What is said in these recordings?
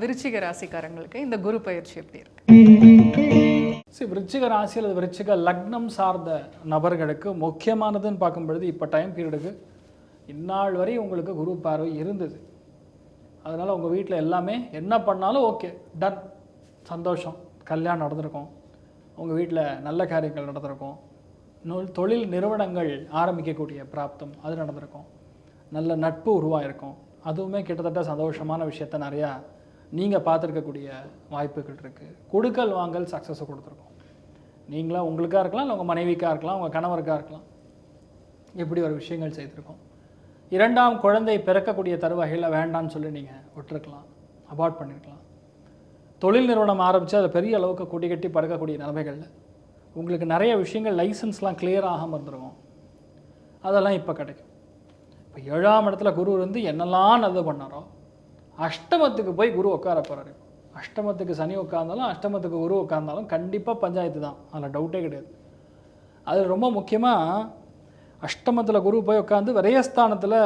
விருச்சிக ராசிக்காரங்களுக்கு இந்த குரு பயிற்சி எப்படி இருக்கு? சரி விருச்சிக ராசி அல்லது விருச்சிக லக்னம் சார்ந்த நபர்களுக்கு முக்கியமானதுன்னு பார்க்கும் பொழுது இப்போ டைம் பீரியடுக்கு இந்நாள் வரை உங்களுக்கு குரு பார்வை இருந்தது. அதனால் உங்கள் வீட்டில் எல்லாமே என்ன பண்ணாலும் ஓகே டன் சந்தோஷம். கல்யாணம் நடந்திருக்கும். உங்கள் வீட்டில் நல்ல காரியங்கள் நடந்திருக்கும். தொழில் நிறுவனங்கள் ஆரம்பிக்கக்கூடிய பிராப்தம் அது நடந்திருக்கும். நல்ல நட்பு உருவாயிருக்கும். அதுவுமே கிட்டத்தட்ட சந்தோஷமான விஷயத்த நிறையா நீங்கள் பார்த்துருக்கக்கூடிய வாய்ப்புகள் இருக்குது கொடுக்கல் வாங்கல் சக்ஸஸை கொடுத்துருக்கோம். நீங்களா உங்களுக்காக இருக்கலாம் இல்லை உங்கள் மனைவிக்காக இருக்கலாம் உங்கள் கணவருக்காக இருக்கலாம். இப்படி ஒரு விஷயங்கள் செய்திருக்கோம். இரண்டாம் குழந்தை பிறக்கக்கூடிய தருவகையில் வேண்டான்னு சொல்லி நீங்கள் விட்டுருக்கலாம். அபார்ட் பண்ணியிருக்கலாம் தொழில் நிறுவனம் ஆரம்பித்து அதை பெரிய அளவுக்கு கூட்டி கட்டி பறக்கக்கூடிய நிலைமைகளில் உங்களுக்கு நிறைய விஷயங்கள் லைசன்ஸ்லாம் கிளியர் ஆகாமல் இருந்துருக்கும். அதெல்லாம் இப்போ கிடைக்கும். இப்போ ஏழாம் இடத்துல குரு இருந்து என்னெல்லாம் நல்லது பண்ணாரோ அஷ்டமத்துக்கு போய் குரு உட்கார போகிறாரு அஷ்டமத்துக்கு சனி உட்கார்ந்தாலும் அஷ்டமத்துக்கு குரு உட்கார்ந்தாலும் கண்டிப்பாக பஞ்சாயத்து தான். அதில் டவுட்டே கிடையாது. அது ரொம்ப முக்கியமாக அஷ்டமத்தில் குரு போய் உட்காந்து விரயஸ்தானத்தில்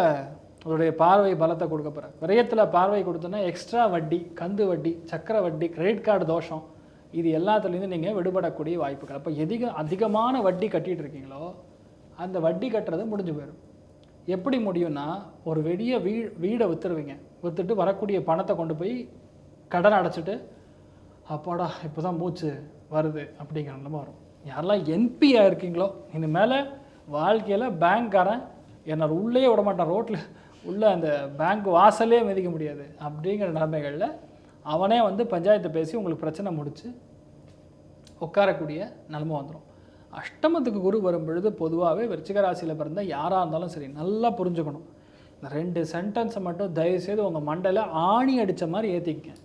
அவருடைய பார்வை பலத்தை கொடுக்க போகிறார் விரயத்தில் பார்வை கொடுத்தோன்னா எக்ஸ்ட்ரா வட்டி கந்து வட்டி சக்கர வட்டி கிரெடிட் கார்டு தோஷம் இது எல்லாத்துலேருந்து நீங்கள் விடுபடக்கூடிய வாய்ப்புகள். அப்போ எதிக அதிகமான வட்டி கட்டிட்டு இருக்கீங்களோ அந்த வட்டி கட்டுறது முடிஞ்சு போயிடும் எப்படி முடியும்னா ஒரு வெடிய வீ வீடை விற்றுருவீங்க விற்றுட்டு வரக்கூடிய பணத்தை கொண்டு போய் கடன் அடைச்சிட்டு அப்பாடா இப்போ தான் மூச்சு வருது அப்படிங்கிற நிலமை வரும். யாரெல்லாம் என்பியாக இருக்கீங்களோ இனிமேல் வாழ்க்கையில் பேங்க்காரன் என்னை உள்ளே விட மாட்டான். ரோட்டில் உள்ளே அந்த பேங்க் வாசலே மிதிக்க முடியாது. அப்படிங்கிற நிலைமைகளில் அவனே வந்து பஞ்சாயத்தை பேசி உங்களுக்கு பிரச்சனை முடித்து உட்காரக்கூடிய நிலமை வந்துடும் அஷ்டமத்துக்கு குரு வரும் பொழுது பொதுவாகவே விருச்சிக ராசியில் பிறந்த யாராக இருந்தாலும் சரி நல்லா புரிஞ்சுக்கணும். இந்த ரெண்டு சென்டென்ஸை மட்டும் தயவுசெய்து உங்கள் மண்டல ஆணி அடித்த மாதிரி ஏற்றிக்கங்க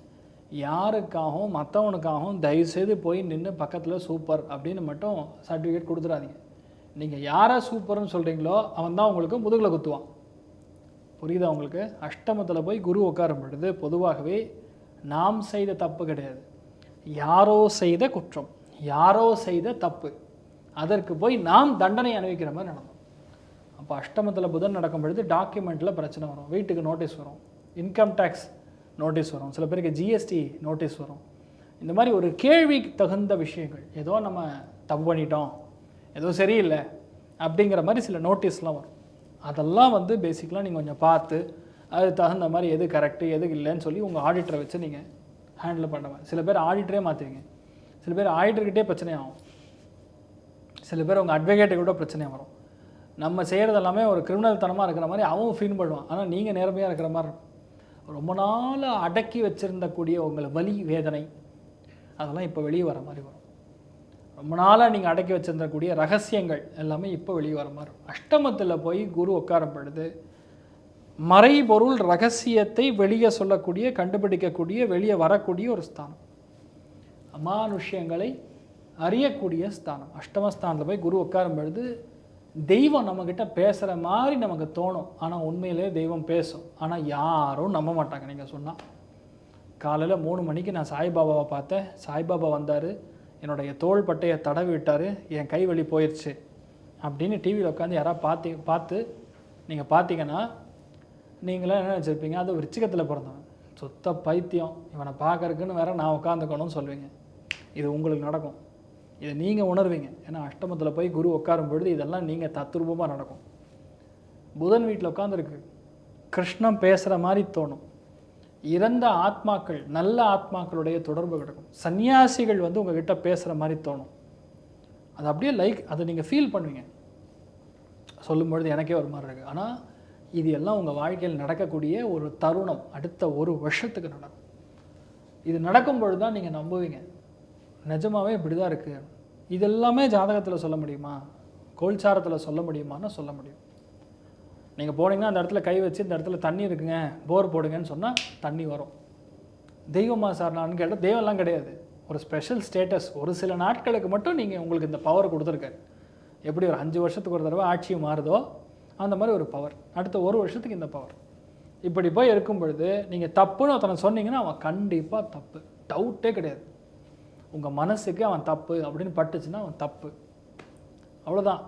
யாருக்காகவும் மற்றவனுக்காகவும் தயவுசெய்து போய் நின்று பக்கத்தில் சூப்பர் அப்படின்னு மட்டும் சர்டிஃபிகேட் கொடுத்துடாதீங்க. நீங்கள் யாரை சூப்பர்னு சொல்கிறீங்களோ அவன் தான் உங்களுக்கு முதுகில் குத்துவான். புரியுதா உங்களுக்கு? அஷ்டமத்தில் போய் குரு உட்காரும் பொழுது பொதுவாகவே நாம் செய்த தப்பு கிடையாது. யாரோ செய்த குற்றம் யாரோ செய்த தப்பு. அதற்கு போய் நாம் தண்டனை அனுபவிக்கிற மாதிரி நடந்தோம் அப்போ அஷ்டமத்தில் புதன் நடக்கும் பொழுது டாக்குமெண்ட்டில் பிரச்சனை வரும். வீட்டுக்கு நோட்டீஸ் வரும். இன்கம் டேக்ஸ் நோட்டீஸ் வரும். சில பேருக்கு ஜிஎஸ்டி நோட்டீஸ் வரும். இந்த மாதிரி ஒரு கேள்வி தகுந்த விஷயங்கள். ஏதோ நம்ம தப்பு பண்ணிட்டோம். ஏதோ சரியில்லை அப்படிங்கிற மாதிரி சில நோட்டீஸ்லாம் வரும். அதெல்லாம் வந்து பேசிக்கலாக நீங்கள் கொஞ்சம் பார்த்து அது தகுந்த மாதிரி எது கரெக்டு எது இல்லைன்னு சொல்லி உங்கள் ஆடிட்டரை வச்சு நீங்கள் ஹேண்டில் பண்ணுவேன் சில பேர் ஆடிட்டரே மாற்றுவீங்க சில பேர் ஆடிட்டர்கிட்டே பிரச்சனை ஆகும். சில பேர் உங்கள் அட்வொகேட்டை கூட பிரச்சனை வரும். நம்ம செய்கிறது எல்லாமே ஒரு கிரிமினல் தனமாக இருக்கிற மாதிரி அவன் ஃபீல் பண்ணுவான். ஆனால் நீங்கள் நேர்மையாக இருக்கிற மாதிரி இருக்கும். ரொம்ப நாள் அடக்கி வச்சுருந்தக்கூடிய உங்களை வலி வேதனை அதெல்லாம் இப்போ வெளியே வர மாதிரி வரும். ரொம்ப நாளாக நீங்கள் அடக்கி வச்சுருந்தக்கூடிய ரகசியங்கள் எல்லாமே இப்போ வெளியே வர மாதிரி இருக்கும். அஷ்டமத்தில் போய் குரு உட்காரப்படுது மறைபொருள் ரகசியத்தை வெளியே சொல்லக்கூடிய கண்டுபிடிக்கக்கூடிய வெளியே வரக்கூடிய ஒரு ஸ்தானம். அமானுஷ்யங்களை அறியக்கூடிய ஸ்தானம். அஷ்டமஸ்தானத்தில் போய் குரு உட்காரும் பொழுது தெய்வம் நம்மக்கிட்ட பேசுகிற மாதிரி நமக்கு தோணும். ஆனால் உண்மையிலே தெய்வம் பேசும். ஆனால் யாரும் நம்ப மாட்டாங்க. நீங்கள் சொன்னால் காலையில் மூணு மணிக்கு நான் சாய்பாபாவை பார்த்தேன். சாய்பாபா வந்தார். என்னுடைய தோள் பட்டையை தடவி விட்டார். என் கை வலி போயிடுச்சு அப்படின்னு டிவியில் உட்காந்து யாராவது பார்த்தி பார்த்து நீங்கள் பார்த்தீங்கன்னா நீங்களாம் என்ன நினச்சிருப்பீங்க? அது விருச்சிகத்தில் பிறந்தவன். சுத்த பைத்தியம். இவனை பார்க்கறதுக்குன்னு வேற நான் உட்காந்துக்கணும்னு சொல்லுவீங்க. இது உங்களுக்கு நடக்கும். இதை நீங்கள் உணர்வீங்க. ஏன்னா அஷ்டமத்தில் போய் குரு உட்காரும் பொழுது இதெல்லாம் நீங்கள் தத்ரூபமாக நடக்கும். புதன் வீட்டில் உட்காந்துருக்கு கிருஷ்ணன் பேசுகிற மாதிரி தோணும். இறந்த ஆத்மாக்கள் நல்ல ஆத்மாக்களுடைய தொடர்பு கிடக்கும். சன்னியாசிகள் வந்து உங்ககிட்ட பேசுகிற மாதிரி தோணும். அது அப்படியே லைக் அதை நீங்கள் ஃபீல் பண்ணுவீங்க. சொல்லும்பொழுது எனக்கே ஒரு மாதிரி இருக்குது ஆனால் இது எல்லாம் உங்கள் வாழ்க்கையில் நடக்கக்கூடிய ஒரு தருணம். அடுத்த ஒரு வருஷத்துக்கு நடக்கும். இது நடக்கும் பொழுது தான் நீங்கள் நம்புவீங்க. நிஜமாவே இப்படி தான் இருக்குது இதெல்லாமே ஜாதகத்தில் சொல்ல முடியுமா? கோல்சாரத்தில் சொல்ல முடியுமான்னு சொல்ல முடியும். நீங்கள் போனீங்கன்னா அந்த இடத்துல கை வச்சு இந்த இடத்துல தண்ணி இருக்குங்க போர் போடுங்கன்னு சொன்னால் தண்ணி வரும். தெய்வமா சார் நான் கேட்டால் தெய்வம்லாம் கிடையாது. ஒரு ஸ்பெஷல் ஸ்டேட்டஸ் ஒரு சில நாட்களுக்கு மட்டும் நீங்கள் உங்களுக்கு இந்த பவர் கொடுத்துருக்காரு எப்படி ஒரு அஞ்சு வருஷத்துக்கு ஒரு தடவை ஆட்சி மாறுதோ அந்த மாதிரி ஒரு பவர் அடுத்த ஒரு வருஷத்துக்கு இந்த பவர் இப்படி போய் இருக்கும் பொழுது நீங்கள் தப்புன்னு ஒருத்தனை சொன்னீங்கன்னா அவன் கண்டிப்பாக தப்பு. டவுட்டே கிடையாது. உங்கள் மனசுக்கு அவன் தப்பு அப்படின்னு பட்டுச்சுன்னா அவன் தப்பு. அவ்வளோதான்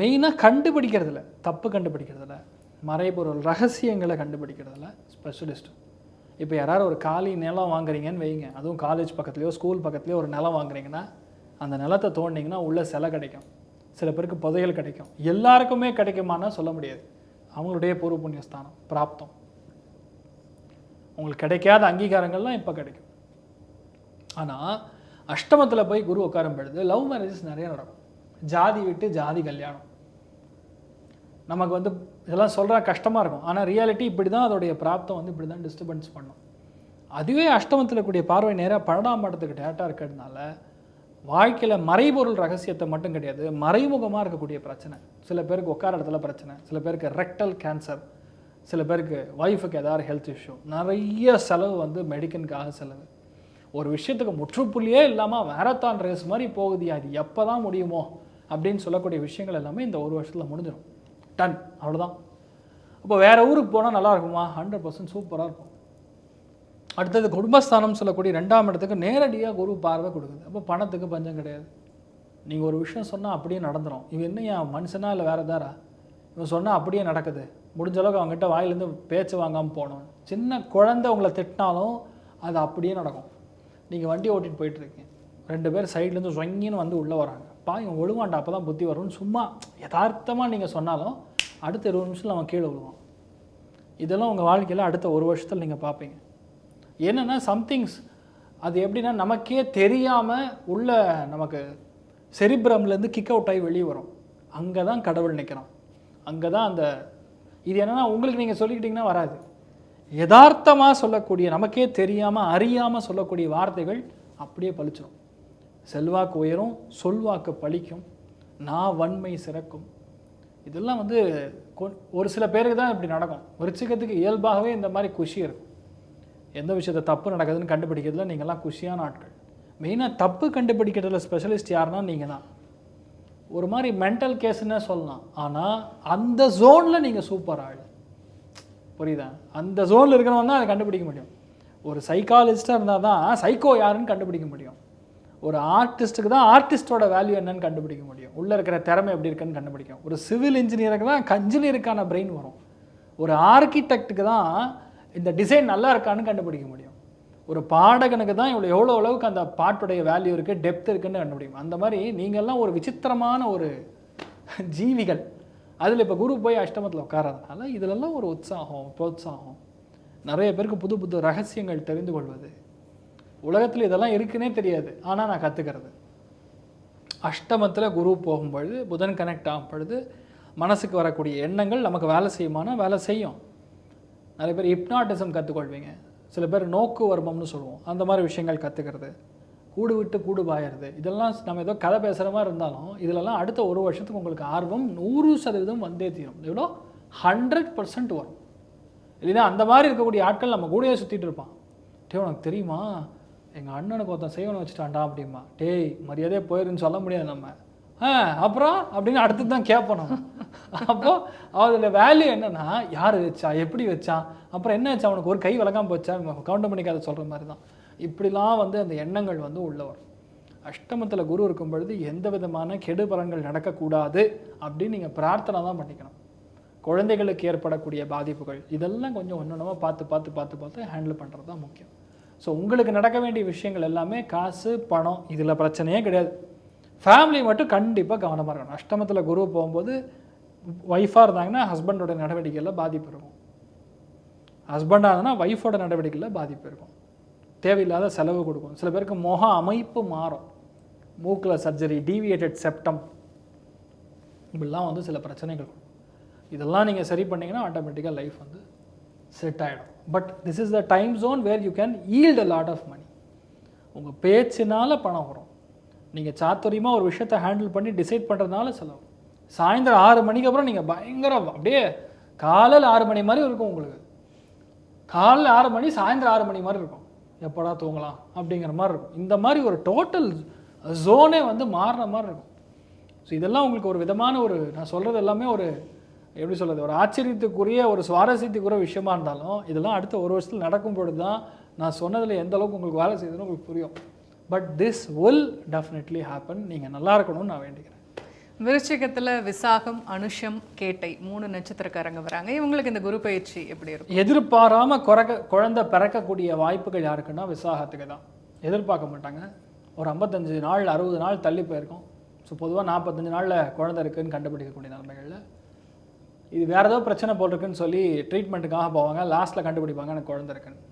மெயினாக கண்டுபிடிக்கிறதுல தப்பு கண்டுபிடிக்கிறதுல மறைபொருள் ரகசியங்களை கண்டுபிடிக்கிறதுல ஸ்பெஷலிஸ்ட் இப்போ யாராவது ஒரு காலி நிலம் வாங்குறீங்கன்னு வைங்க. அதுவும் காலேஜ் பக்கத்துலையோ ஸ்கூல் பக்கத்துலையோ ஒரு நிலம் வாங்குறீங்கன்னா அந்த நிலத்தை தோண்டிங்கன்னா உள்ளே சிலை கிடைக்கும். சில பேருக்கு புதையல் கிடைக்கும். எல்லாருக்குமே கிடைக்குமான்னா சொல்ல முடியாது. அவங்களுடைய பூர்வ புண்ணியஸ்தானம் பிராப்தம். உங்களுக்கு கிடைக்காத அங்கீகாரங்கள்லாம் இப்போ கிடைக்கும். ஆனால் அஷ்டமத்தில் போய் குரு உட்காரம் பொழுது லவ் மேரேஜஸ் நிறைய நடக்கும். ஜாதி விட்டு ஜாதி கல்யாணம். நமக்கு வந்து இதெல்லாம் சொல்கிறா கஷ்டமாக இருக்கும். ஆனால் ரியாலிட்டி இப்படி தான் அதோடைய பிராப்தம் வந்து இப்படி தான் டிஸ்டர்பன்ஸ் பண்ணும். அதுவே அஷ்டமத்தில் கூடிய பார்வை நேராக பன்னெண்டாம் மாட்டத்துக்கு டேட்டாக இருக்கிறதுனால வாழ்க்கையில் மறைபொருள் ரகசியத்தை மட்டும் கிடையாது மறைமுகமாக இருக்கக்கூடிய பிரச்சனை. சில பேருக்கு உட்கார இடத்துல பிரச்சனை சில பேருக்கு ரெக்டல் கேன்சர் சில பேருக்கு ஒய்ஃபுக்கு ஏதாவது ஹெல்த் இஷ்யூ நிறைய செலவு வந்து மெடிக்கனுக்காக செலவு. ஒரு விஷயத்துக்கு முற்றுப்புள்ளியே இல்லாமல் மேரத்தான் ரேஸ் மாதிரி போகுது அது எப்போ தான் முடியுமோ அப்படின்னு சொல்லக்கூடிய விஷயங்கள் எல்லாமே இந்த ஒரு வருஷத்தில் முடிஞ்சிடும். டன் அவ்வளோதான் அப்போ வேற ஊருக்கு போனால் நல்லா இருக்குமா? ஹண்ட்ரட் பர்சன்ட் சூப்பராக இருக்கும். அடுத்தது குடும்பஸ்தானம் சொல்லக்கூடிய ரெண்டாம் இடத்துக்கு நேரடியாக குரு பார்வை கொடுக்குது. அப்போ பணத்துக்கு பஞ்சம் கிடையாது. நீங்கள் ஒரு விஷயம் சொன்னால் அப்படியே நடந்துடும் இவன் என்ன என் மனுஷனா இல்லை வேறு தாரா இவன் சொன்னால் அப்படியே நடக்குது. முடிஞ்ச அளவுக்கு அவங்ககிட்ட வாயிலேருந்து பேச்சு வாங்காமல் போகணும் சின்ன குழந்தை உங்களை திட்டினாலும் அது அப்படியே நடக்கும். நீங்கள் வண்டி ஓட்டிகிட்டு போயிட்டுருக்கீங்க. ரெண்டு பேர் சைட்லேருந்து சொங்கின்னு வந்து உள்ளே வராங்க. பா இவன் ஒழுவாண்டா அப்போ தான் புத்தி வரும்னு சும்மா யதார்த்தமாக நீங்கள் சொன்னாலும் அடுத்த இருபது நிமிஷத்தில் அவன் கீழே விழுவான். இதெல்லாம் உங்கள் வாழ்க்கையில் அடுத்த ஒரு வருஷத்தில் நீங்கள் பார்ப்பீங்க என்னென்னா சம்திங்ஸ் அது எப்படின்னா நமக்கே தெரியாமல் உள்ள நமக்கு செரிப்ரம்லேருந்து கிக் அவுட் ஆகி வெளியே வரும். அங்கே தான் கடவுள் நிற்கிறான் அங்கே தான் அந்த இது என்னென்னா உங்களுக்கு நீங்கள் சொல்லிக்கிட்டிங்கன்னா வராது. யதார்த்தமாக சொல்லக்கூடிய நமக்கே தெரியாமல் அறியாமல் சொல்லக்கூடிய வார்த்தைகள் அப்படியே பளிச்சிடும் செல்வாக்கு உயரும் சொல்வாக்கு பழிக்கும் நான் வன்மை சிறக்கும். இதெல்லாம் வந்து ஒரு சில பேருக்கு தான் இப்படி நடக்கும். விருச்சிகத்துக்கு இயல்பாகவே இந்த மாதிரி குஷி இருக்கும். எந்த விஷயத்த தப்பு நடக்குதுன்னு கண்டுபிடிக்கிறதுல நீங்கள்லாம் குஷியான ஆட்கள். மெயினாக தப்பு கண்டுபிடிக்கிறதுல ஸ்பெஷலிஸ்ட் யாருன்னா நீங்கள் தான். ஒரு மாதிரி மென்டல் கேஸ்ன்னே சொல்லலாம். ஆனால் அந்த ஜோனில் நீங்கள் சூப்பர் ஆள். புரியுதா? அந்த ஜோனில் இருக்கிறவன் தான் அதை கண்டுபிடிக்க முடியும். ஒரு சைக்காலஜிஸ்டாக இருந்தால் தான் சைக்கோ யாருன்னு கண்டுபிடிக்க முடியும். ஒரு ஆர்டிஸ்ட்டுக்கு தான் ஆர்டிஸ்ட்டோட வேல்யூ என்னன்னு கண்டுபிடிக்க முடியும். உள்ளே இருக்கிற திறமை எப்படி இருக்குன்னு கண்டுபிடிக்கும். ஒரு சிவில் இன்ஜினியருக்கு தான் கஞ்சினியருக்கான பிரெயின் வரும். ஒரு ஆர்கிடெக்ட்டுக்கு தான் இந்த டிசைன் நல்லா இருக்கான்னு கண்டுபிடிக்க முடியும். ஒரு பாடகனுக்கு தான் இவ்வளோ எவ்வளோ அளவுக்கு அந்த பாட்டுடைய வேல்யூ இருக்குது டெப்த் இருக்குன்னு கண்டுபிடிக்கும் அந்த மாதிரி நீங்கள்லாம் ஒரு விசித்திரமான ஒரு ஜீவிகள். அதில் இப்போ குரு போய் அஷ்டமத்தில் உட்காரதுனால இதிலெல்லாம் ஒரு உற்சாகம் புரோத்சாகம். நிறைய பேருக்கு புது புது ரகசியங்கள் தெரிந்து கொள்வது. உலகத்தில் இதெல்லாம் இருக்குன்னே தெரியாது. ஆனால் நான் கற்றுக்கிறது அஷ்டமத்தில் குரு போகும்பொழுது புதன் கனெக்ட் ஆகும் பொழுது மனசுக்கு வரக்கூடிய எண்ணங்கள் நமக்கு வேலை செய்யுமானா வேலை செய்யும். நிறைய பேர் ஹிப்னாட்டிசம் கற்றுக்கொள்வீங்க சில பேர் நோக்கு வர்மம்னு சொல்லுவோம். அந்த மாதிரி விஷயங்கள் கற்றுக்கிறது கூடு விட்டு கூடு பாயறது இதெல்லாம் நம்ம ஏதோ கதை பேசுகிற மாதிரி இருந்தாலும் இதிலெல்லாம் அடுத்த ஒரு வருஷத்துக்கு உங்களுக்கு ஆர்வம் நூறு சதவீதம் வந்தே தீரும். எவ்வளோ ஹண்ட்ரட் பர்சன்ட் வரும். இல்லைன்னா அந்த மாதிரி இருக்கக்கூடிய ஆட்கள் நம்ம கூடயே சுற்றிட்டு இருப்பான். டே உனக்கு தெரியுமா? எங்கள் அண்ணனுக்கு ஒருத்தன் செய்வனை வச்சுட்டான்டா அப்படிமா டேய் மரியாதையே போயிருன்னு சொல்ல முடியாது நம்ம. ஆ அப்புறம்? அப்படின்னு அடுத்து தான் கேட்போம் நம்ம. அப்போ அதில் வேல்யூ என்னன்னா யார் வச்சா? எப்படி வச்சான்? அப்புறம் என்ன வச்சா அவனுக்கு ஒரு கை விளங்காம போச்சா? கவுண்ட் பண்ணிக்காத சொல்கிற மாதிரி தான். இப்படிலாம் வந்து அந்த எண்ணங்கள் வந்து உள்ளே வரும். அஷ்டமத்தில் குரு இருக்கும் பொழுது எந்த விதமான கெடு பலன்கள் நடக்கக்கூடாது அப்படின்னு நீங்கள் பிரார்த்தனை தான் பண்ணிக்கணும். குழந்தைகளுக்கு ஏற்படக்கூடிய பாதிப்புகள் இதெல்லாம் கொஞ்சம் ஒன்று பார்த்து பார்த்து பார்த்து பார்த்து ஹேண்டில் பண்ணுறது தான் முக்கியம். ஸோ உங்களுக்கு நடக்க வேண்டிய விஷயங்கள் எல்லாமே காசு பணம் இதில் பிரச்சனையே கிடையாது. ஃபேமிலி மட்டும் கண்டிப்பாக கவனமாக இருக்கணும். அஷ்டமத்தில் குரு போகும்போது ஒய்ஃபாக இருந்தாங்கன்னா ஹஸ்பண்டோட நடவடிக்கையில் பாதிப்பு இருக்கும். ஹஸ்பண்டாக இருந்தால் ஒய்ஃபோட நடவடிக்கையில் பாதிப்பு இருக்கும். தேவையில்லாத செலவு கொடுக்கும். சில பேருக்கு முக அமைப்பு மாறும். மூக்கில் சர்ஜரி டீவியேட்டட் செப்டம் இப்படிலாம் வந்து சில பிரச்சனைகள் இதெல்லாம் நீங்கள் சரி பண்ணிங்கன்னா ஆட்டோமேட்டிக்காக லைஃப் வந்து செட் ஆகிடும் but this is the time zone where you can yield a lot of money உங்கள் பேச்சினால பணம் வரும். நீங்கள் சாத்துரியமாக ஒரு விஷயத்தை ஹேண்டில் பண்ணி டிசைட் பண்ணுறதுனால செலவு சாயந்தரம் ஆறு மணிக்கு அப்புறம் நீங்கள் பயங்கர அப்படியே காலையில் ஆறு மணி மாதிரி இருக்கும் உங்களுக்கு. காலையில் ஆறு மணி சாயந்தரம் ஆறு மணி மாதிரி இருக்கும். எப்படா தூங்கலாம் அப்படிங்கிற மாதிரி இருக்கும். இந்த மாதிரி ஒரு டோட்டல் ஜோனே வந்து மாறுற மாதிரி இருக்கும். ஸோ இதெல்லாம் உங்களுக்கு ஒரு விதமான ஒரு நான் சொல்கிறது எல்லாமே ஒரு எப்படி சொல்கிறது ஒரு ஆச்சரியத்துக்குரிய ஒரு சுவாரஸ்யத்துக்குரிய விஷயமா இருந்தாலும் இதெல்லாம் அடுத்த ஒரு வருஷத்தில் நடக்கும் பொழுது தான் நான் சொன்னதில் எந்த அளவுக்கு உங்களுக்கு வேலை செய்யுதுன்னு உங்களுக்கு புரியும். But this will definitely happen நீங்கள் நல்லா இருக்கணும்னு நான் வேண்டிக்கிறேன். விருச்சிகத்தில் விசாகம் அனுஷம் கேட்டை மூணு நட்சத்திரக்காரங்க வராங்க. இவங்களுக்கு இந்த குரு பயிற்சி எப்படி இருக்கும்? எதிர்பாராம குறக்க குழந்தை பிறக்கக்கூடிய வாய்ப்புகள் யாருக்குன்னா விசாகத்துக்கு தான். எதிர்பார்க்க மாட்டாங்க. ஒரு ஐம்பத்தஞ்சு நாள் அறுபது நாள் தள்ளி போயிருக்கோம். ஸோ பொதுவாக நாற்பத்தஞ்சு நாளில் குழந்தை இருக்குதுன்னு கண்டுபிடிக்கக்கூடிய நிலைமைகளில். இது வேறு ஏதோ பிரச்சனை போட்டிருக்குன்னு சொல்லி ட்ரீட்மெண்ட்டுக்காக போவாங்க. லாஸ்ட்டில் கண்டுபிடிப்பாங்க எனக்கு குழந்தை இருக்குன்னு.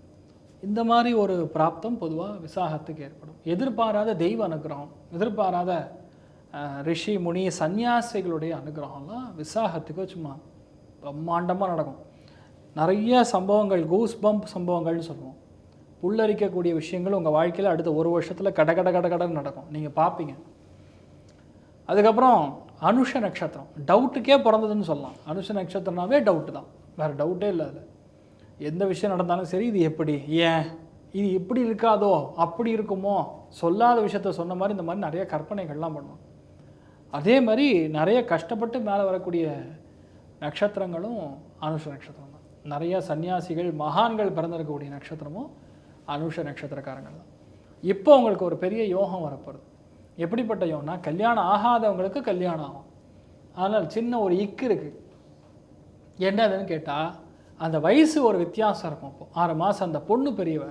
இந்த மாதிரி ஒரு பிராப்தம் பொதுவாக விசாகத்துக்கு ஏற்படும். எதிர்பாராத தெய்வ அனுகிரகம் எதிர்பாராத ரிஷி முனி சன்னியாசிகளுடைய அனுகிரகம்லாம் விசாகத்துக்கு சும்மா பிரம்மாண்டமாக நடக்கும். நிறைய சம்பவங்கள் கூஸ் பம்ப் சம்பவங்கள்னு சொல்லுவோம். புல்லரிக்கக்கூடிய விஷயங்கள் உங்கள் வாழ்க்கையில் அடுத்த ஒரு வருஷத்தில் கட கட கட கடன்னு நடக்கும். நீங்கள் பார்ப்பீங்க அதுக்கப்புறம் அனுஷ நட்சத்திரம். டவுட்டுக்கே பிறந்ததுன்னு சொல்லலாம். அனுஷ நட்சத்திரம்னாவே டவுட்டு தான். வேறு டவுட்டே இல்லை அதில். எந்த விஷயம் நடந்தாலும் சரி இது எப்படி? ஏன்? இது இப்படி இருக்காதோ? அப்படி இருக்குமோ? சொல்லாத விஷயத்த சொன்ன மாதிரி இந்த மாதிரி நிறைய கற்பனைகள்லாம் பண்ணுவோம். அதே மாதிரி நிறைய கஷ்டப்பட்டு மேலே வரக்கூடிய நட்சத்திரங்களும் அனுஷ நட்சத்திரம் தான் நிறைய சன்னியாசிகள் மகான்கள் பிறந்திருக்கக்கூடிய நட்சத்திரமும் அனுஷ நட்சத்திரக்காரங்கள் தான். இப்போ உங்களுக்கு ஒரு பெரிய யோகம் வரப்போகுது. எப்படிப்பட்ட யோகம்னா கல்யாணம் ஆகாதவங்களுக்கு கல்யாணம் ஆகும். ஆனால் சின்ன ஒரு இக்கு இருக்குது என்னதுன்னு கேட்டால் அந்த வயசு ஒரு வித்தியாசம் இருக்கும் அப்போ. ஆறு மாதம் அந்த பொண்ணு பெரியவ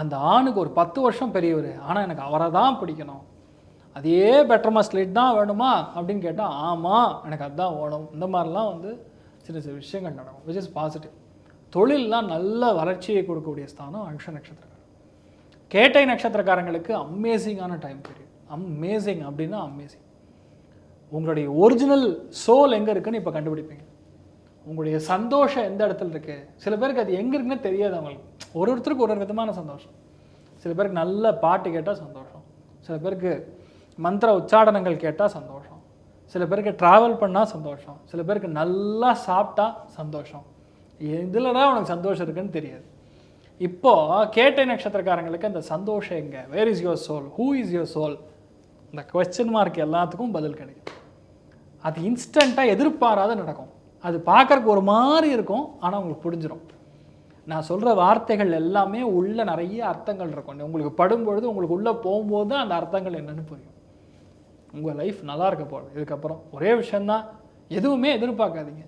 அந்த ஆணுக்கு ஒரு பத்து வருஷம் பெரியவர். ஆனால் எனக்கு அவரை தான் பிடிக்கணும். அதே பெட்டர்மா ஸ்லேட் தான் வேணுமா அப்படின்னு கேட்டால் ஆமாம் எனக்கு அதுதான் வேணும். இந்த மாதிரிலாம் வந்து சின்ன சின்ன விஷயங்கள் நடக்கும் விச் இஸ் பாசிட்டிவ் தொழிலெலாம் நல்ல வளர்ச்சியை கொடுக்கக்கூடிய ஸ்தானம் அனுஷ நட்சத்திரக்காரன் கேட்டை நட்சத்திரக்காரங்களுக்கு அமேசிங்கான டைம் பீரியட் அமேசிங் அப்படின்னா அமேசிங் உங்களுடைய ஒரிஜினல் சோல் எங்கே இருக்குன்னு இப்போ கண்டுபிடிப்பீங்க. உங்களுடைய சந்தோஷம் எந்த இடத்துல இருக்குது சில பேருக்கு அது எங்கே இருக்குன்னு தெரியாது அவங்களுக்கு. ஒரு ஒருத்தருக்கு ஒரு ஒரு விதமான சந்தோஷம். சில பேருக்கு நல்ல பாட்டு கேட்டால் சந்தோஷம். சில பேருக்கு மந்திர உச்சாடனங்கள் கேட்டால் சந்தோஷம். சில பேருக்கு ட்ராவல் பண்ணால் சந்தோஷம். சில பேருக்கு நல்லா சாப்பிட்டா சந்தோஷம். இதில் தான் உனக்கு சந்தோஷம் இருக்குன்னு தெரியாது. இப்போ கேட்டை நட்சத்திரக்காரங்களுக்கு அந்த சந்தோஷம் எங்கே? Where is your soul who is your soul இந்த கொஸ்டின் மார்க் எல்லாத்துக்கும் பதில் கிடைக்கும். அது இன்ஸ்டண்ட்டாக எதிர்பாராத நடக்கும். அது பார்க்குறக்கு ஒரு மாதிரி இருக்கும் ஆனால் உங்களுக்கு புரிஞ்சிடும் நான் சொல்கிற வார்த்தைகள் எல்லாமே உள்ள நிறைய அர்த்தங்கள் இருக்கும். உங்களுக்கு படும்பொழுது உங்களுக்கு உள்ளே போகும்போது தான் அந்த அர்த்தங்கள் என்னென்னு புரியும். உங்கள் லைஃப் நல்லா இருக்க போகுது. இதுக்கப்புறம் ஒரே விஷயந்தான் எதுவுமே எதிர்பார்க்காதீங்க.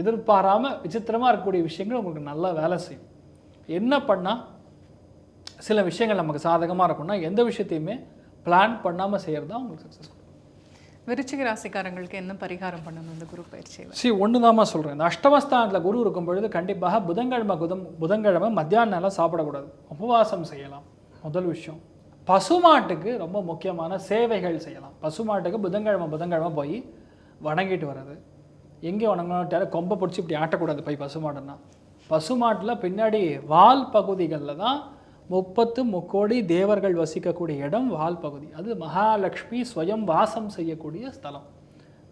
எதிர்பாராமல் விசித்திரமாக இருக்கக்கூடிய விஷயங்கள் உங்களுக்கு நல்லா வேலை செய்யும். என்ன பண்ணால் சில விஷயங்கள் நமக்கு சாதகமாக இருக்கும்னா எந்த விஷயத்தையுமே பிளான் பண்ணாமல் செய்கிறது தான் உங்களுக்கு சக்ஸஸ் விருச்சிக ராசிக்காரங்களுக்கு என்ன பரிகாரம் பண்ணணும் இந்த குரு பயிற்சியில்? சரி ஒன்று தாம்மா சொல்கிறேன் இந்த அஷ்டமஸ்தானத்தில் குரு இருக்கும் பொழுது கண்டிப்பாக புதன்கிழமை குதம் புதன்கிழமை மத்தியான நேரம் சாப்பிடக்கூடாது. உபவாசம் செய்யலாம். முதல் விஷயம். பசுமாட்டுக்கு ரொம்ப முக்கியமான சேவைகள் செய்யலாம். பசுமாட்டுக்கு புதன்கிழமை புதன்கிழமை போய் வணங்கிட்டு வர்றது. எங்கே வணங்கணும் கொம்பை பிடிச்சி இப்படி ஆட்டக்கூடாது போய் பசுமாடுன்னா. பசுமாட்டில் பின்னாடி வால் பகுதிகளில் தான் முப்பத்து முக்கோடி தேவர்கள் வசிக்கக்கூடிய இடம் வால் பகுதி. அது மகாலட்சுமி ஸ்வயம் வாசம் செய்யக்கூடிய ஸ்தலம்.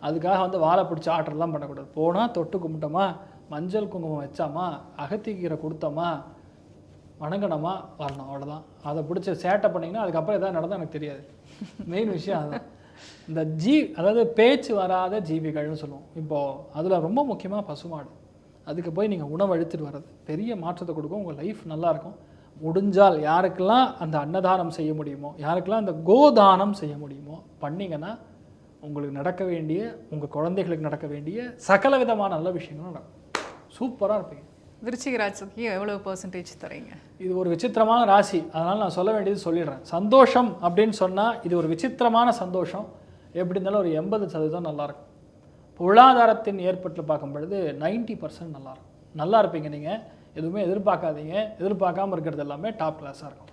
அதுக்காக வந்து வாழை பிடிச்சி ஆட்டெல்லாம் பண்ணக்கூடாது. போனால் தொட்டு கும்பிட்டோமா மஞ்சள் குங்குமம் வச்சாமா அகத்திக்கீரை கொடுத்தோமா வணங்கணமாக வரணும் அவ்வளோதான் அதை பிடிச்சி சேட்டை பண்ணிங்கன்னா அதுக்கப்புறம் எதாவது நடந்தால் எனக்கு தெரியாது. மெயின் விஷயம் அதுதான். இந்த ஜீ அதாவது பேச்சு வராத ஜீவிகள்னு சொல்லுவோம். இப்போது அதில் ரொம்ப முக்கியமாக பசுமாடு. அதுக்கு போய் நீங்கள் உணவு அழுத்திட்டு வர்றது. பெரிய மாற்றத்தை கொடுக்கும். உங்கள் லைஃப் நல்லாயிருக்கும் முடிஞ்சால் யாருக்கெல்லாம் அந்த அன்னதானம் செய்ய முடியுமோ யாருக்கெல்லாம் அந்த கோதானம் செய்ய முடியுமோ பண்ணிங்கன்னா உங்களுக்கு நடக்க வேண்டிய உங்கள் குழந்தைகளுக்கு நடக்க வேண்டிய சகல விதமான நல்ல விஷயங்களும் நடக்கும். சூப்பராக இருப்பீங்க. விருச்சிக ராசிக்கு எவ்வளவு பர்சன்டேஜ் தரீங்க இது ஒரு விசித்திரமான ராசி. அதனால் நான் சொல்ல வேண்டியது சொல்லிடுறேன். சந்தோஷம் அப்படின்னு சொன்னால் இது ஒரு விசித்திரமான சந்தோஷம். எப்படி இருந்தாலும் ஒரு எண்பது சதவீதம் நல்லாயிருக்கும் பொருளாதாரத்தின் ஏற்பட்டு பார்க்கும் பொழுது நைன்ட்டி பர்சன்ட் நல்லாயிருக்கும் நல்லா இருப்பீங்க நீங்கள் எதுவுமே எதிர்பார்க்காதீங்க. எதிர்பார்க்காம இருக்கிறது எல்லாமே டாப் கிளாஸாக இருக்கும்.